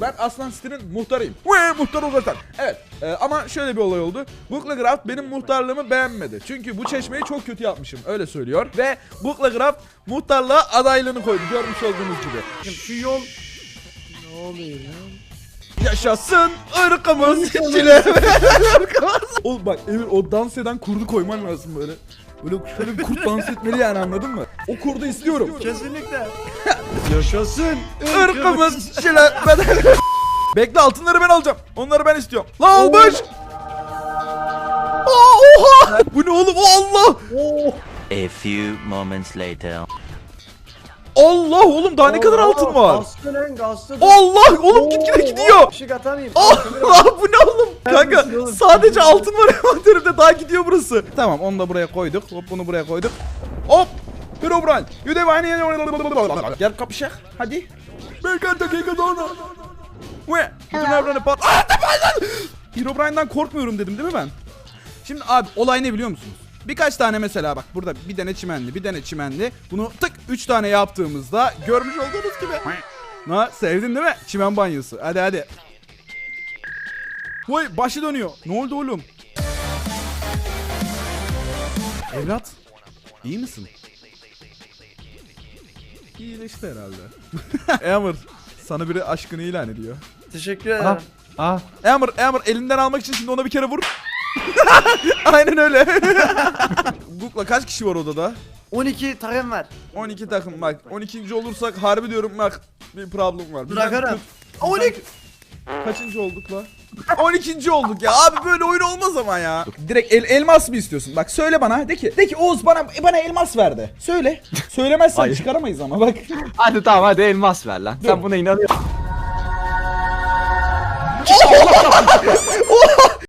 Ben Aslan City'nin muhtarıyım. Ve muhtar uzatan. Evet e, ama şöyle bir olay oldu. Booklegraph benim muhtarlığımı beğenmedi. Çünkü bu çeşmeyi çok kötü yapmışım öyle söylüyor. Ve Booklegraph muhtarlığa adaylığını koydu görmüş olduğunuz gibi. Şu yol... Ne oluyor lan? Yaşasın ırkımız çile. Oğlum bak Emir o dans eden kurdu koyman lazım böyle. Böyle şöyle bir kurt dans etmeli yani anladın mı? O kurdu istiyorum. Kesinlikle. Yaşasın. Irkımız çile. bedel- Bekle altınları ben alacağım. Onları ben istiyorum. La almış. Aa, oha. Bu ne oğlum? Allah. Oh. A few moments later. Allah oğlum daha ne kadar altın var? Gastı lan gastı. Allah oğlum gitgide gidiyor. Işık atamayayım. Allah bu ne oğlum? Kanka sadece altın var envanterimde daha gidiyor burası. Tamam onu da buraya koyduk. Hop bunu buraya koyduk. Hop. Herobrine. Yudevani. Gel kapışak. Hadi. Berkan dakika sonra. Ve bütün evranı pat. Aa tamam lan. Herobrine'den korkmuyorum dedim değil mi ben? Şimdi abi olay ne biliyor musunuz? Birkaç tane mesela bak burada bir tane çimenli bir tane çimenli. Bunu tık 3 tane yaptığımızda görmüş olduğunuz gibi. Na sevdin değil mi? Çimen banyosu. Hadi hadi. Vay başı dönüyor. Ne oldu oğlum? Evlat. iyi misin? İyileşti herhalde. Amber sana biri aşkını ilan ediyor. Teşekkür ederim. Ah. Amber, Amber elinden almak için şimdi ona bir kere vur. Aynen öyle. Google'la kaç kişi var odada? 12 takım var. 12 takım bak. 12. olursak harbi diyorum bak bir problem var. Bırakarım. kırk- 12. Kaçıncı olduk la? 12. olduk ya. Abi böyle oyun olmaz ama ya. Direkt el, elmas mı istiyorsun? Bak söyle bana. De ki, de ki Oğuz bana bana elmas verdi. Söyle. Söylemezsen Hayır. çıkaramayız ama bak. Hadi tamam hadi elmas ver lan. Dur. Sen buna inanıyorsun.